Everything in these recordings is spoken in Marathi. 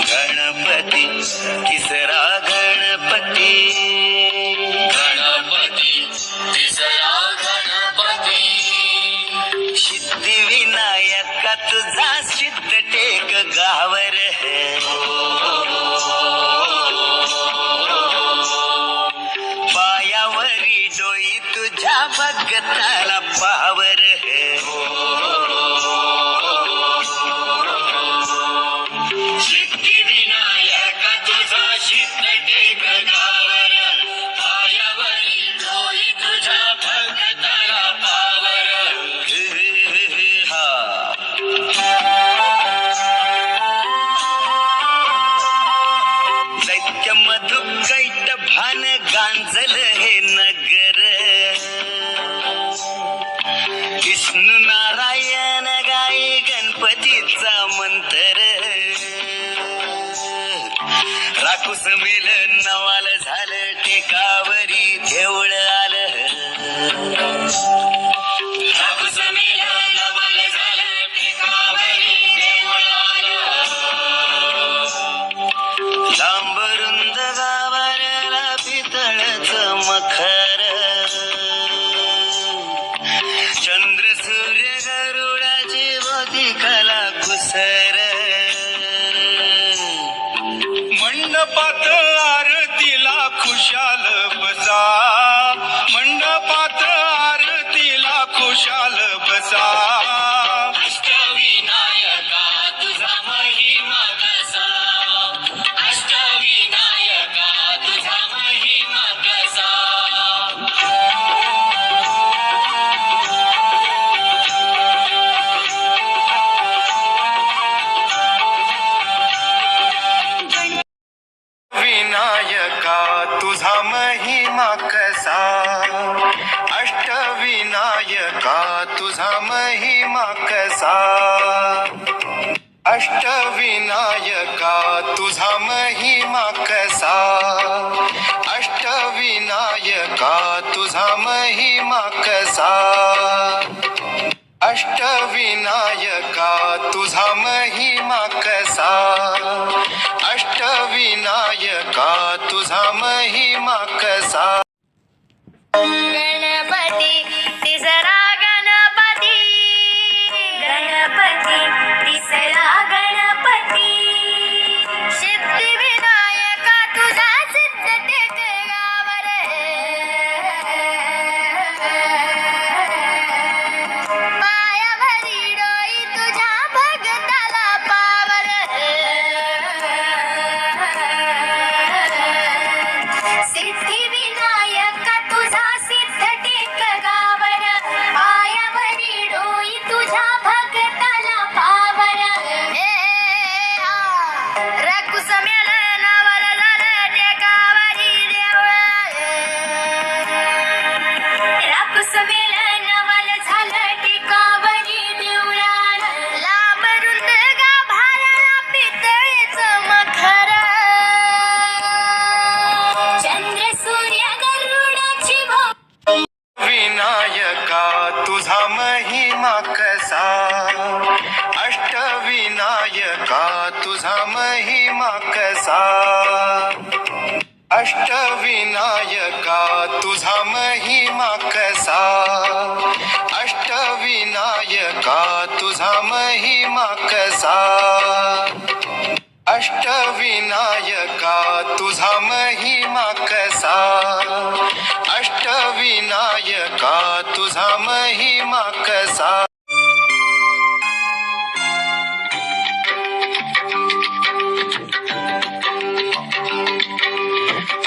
गणपती तिसरा गणपती. फुस मिलन नवाल झालं टेकावरी. महिमा कसा? अष्टविनायका तुझा महिमा कसा? अष्टविनायका तुझा महिमा कसा? अष्टविनायका तुझा महिमा कसा? अष्टविनायका तुझा महिमा कसा? It's नायका तुझा महिमा कसा? अष्टविनायका तुझा महिमा कसा? अष्टविनायका तुझा महिमा कसा?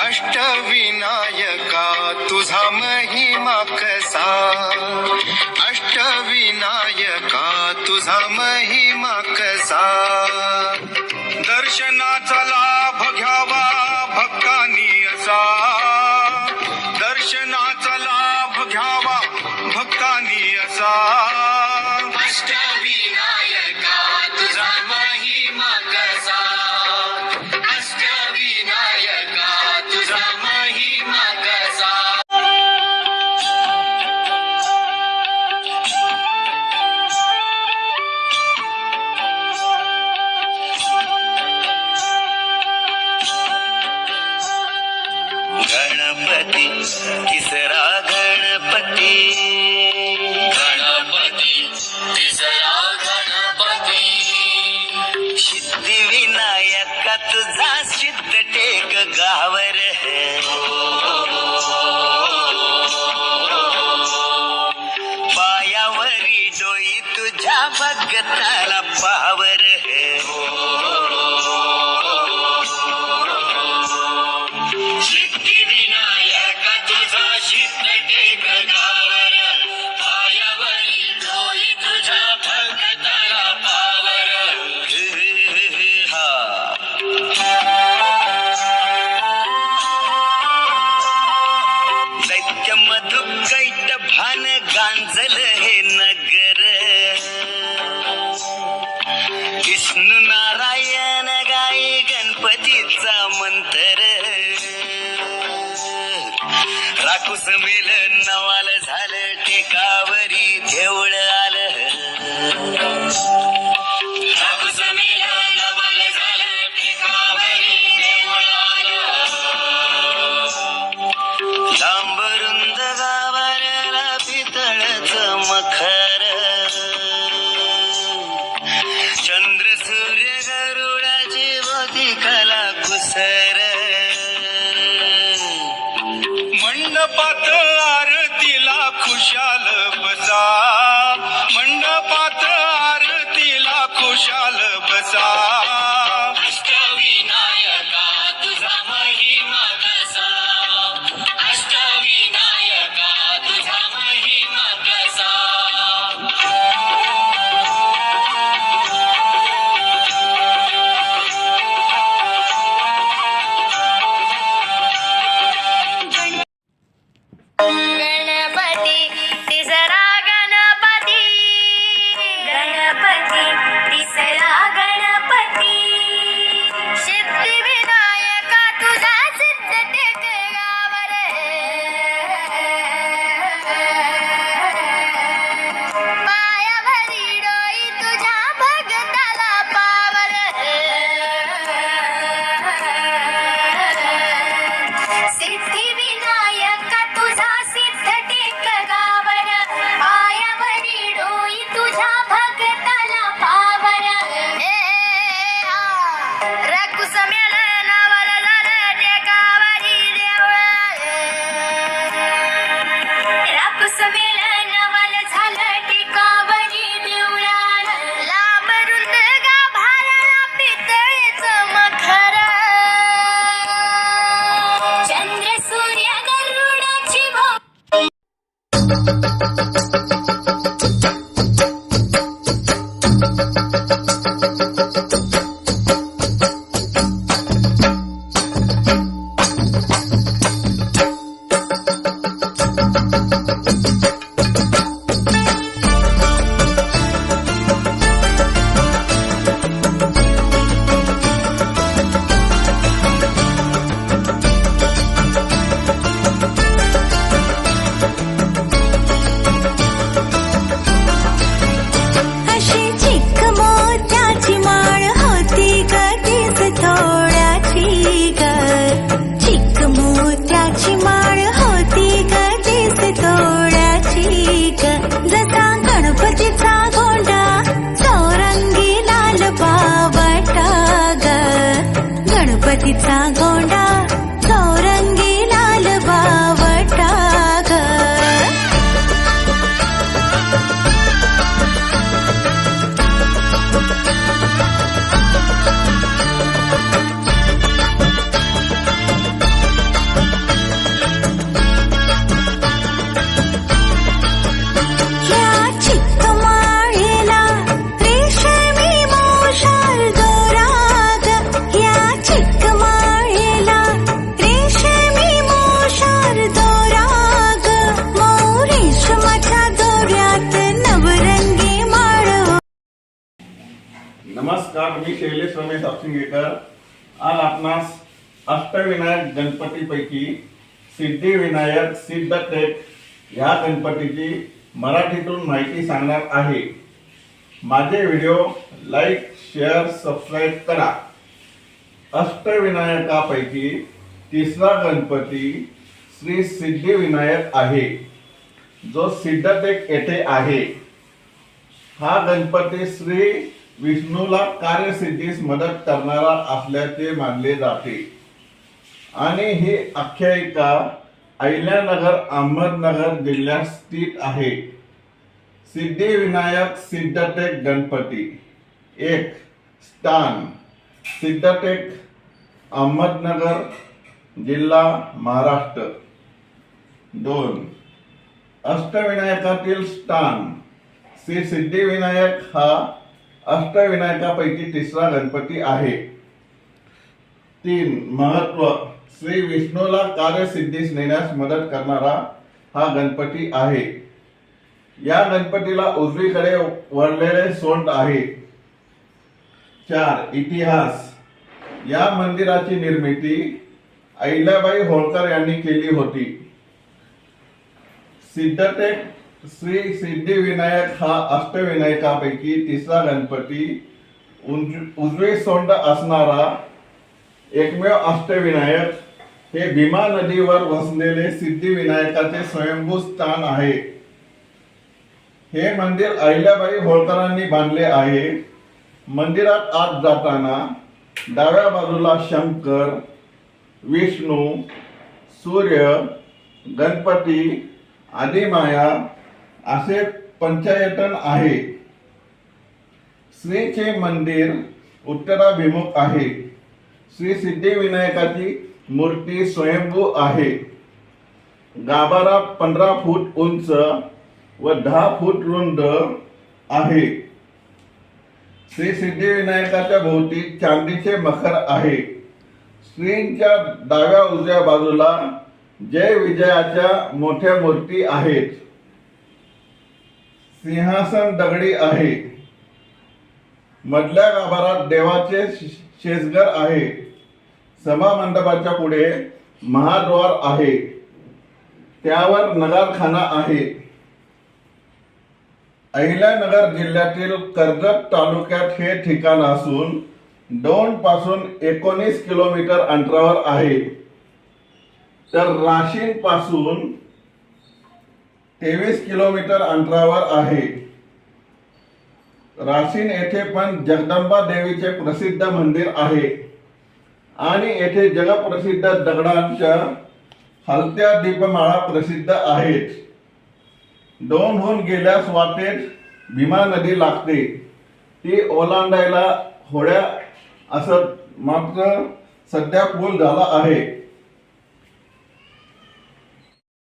अष्टविनायका तुझा महिमा कसा? तुझा महिमा कसा? दर्शनाचा लाभ घ्या. सिद्धिविनायका तुझा सिद्ध टेक गावर है। जमेल नवाल झालं टेकावरी ठेव Bata. निलेश रमेश अपशिंगेकर आज आपणास अष्टविनायक गणपतीपैकी सिद्धिविनायक सिद्धटेक ह्या गणपतीची मराठीतून माहिती सांगणार आहे. माझे व्हिडिओ लाईक शेअर सबस्क्राईब करा. अष्टविनायकापैकी तिसरा गणपती श्री सिद्धिविनायक आहे. जो सिद्धटेक येथे आहे. हा गणपती श्री विष्णूला कार्यसिद्धीस मदत करणारा असल्याचे मानले जाते. आणि ही आख्यायिका अहिल्यानगर अहमदनगर जिल्ह्यात स्थित आहे. सिद्धिविनायक सिद्धटेक गणपती. एक स्थान. सिद्धटेक अहमदनगर जिल्हा महाराष्ट्र. दोन अष्टविनायकातील स्थान. श्री सिद्धिविनायक हा अष्टविनायकापैकी तिसरा गणपती आहे. तीन महत्त्व. श्री विष्णूला कार्यसिद्धीस नेण्यास मदत करणारा हा गणपती आहे. या गणपतीला उजवीकडे वळलेले सोंड आहे. चार इतिहास. या मंदिराची निर्मिती अहिल्याबाई होळकर यांनी केली होती. सिद्धटेक श्री सिद्धिविनायक हा अष्टविनायकापैकी तिसरा गणपती उजवे सोंड असणारा एकमेव अष्टविनायक हे भीमा नदीवर वसलेले सिद्धिविनायकाचे स्वयंभू स्थान आहे. हे मंदिर अहिल्याबाई होळकरांनी बांधले आहे. मंदिरात आत जाताना डाव्या बाजूला शंकर विष्णू सूर्य गणपती आदिमाया असे पंचायतन आहे. श्रीचे मंदिर उत्तराभिमुख आहे. श्री सिद्धिविनायकाची मूर्ती स्वयंभू आहे. गाभारा पंधरा फूट उंच व दहा फूट रुंद आहे. श्री सिद्धिविनायकाच्या भोवती चांदीचे मखर आहे. श्रींच्या डाव्या उजव्या बाजूला जय विजयाच्या मोठ्या मूर्ती आहेत. सिंहासन दगडी आहे. मधल्या गाभारात देवाचे शे- शेजघर आहे. सभा मंडपाच्या पुढे महाद्वार आहे. त्यावर नगारखाना आहे. अहिल्यानगर जिल्ह्यातील कर्जत तालुक्यात हे ठिकाण असून दोन पासून एकोणीस किलोमीटर अंतरावर आहे. तर राशीन पासून तेवीस किलोमीटर अंतरावर आहे. राशीन येथे पण जगदंबा देवीचे प्रसिद्ध मंदिर आहे. आणि येथे जगप्रसिद्ध दगडांच्या हलत्या दीपमाळा प्रसिद्ध आहेत. दोनहून गेल्यास वाटेत भीमा नदी लागते. ती ओलांडायला होड्या असत मात्र सध्या पूल झाला आहे.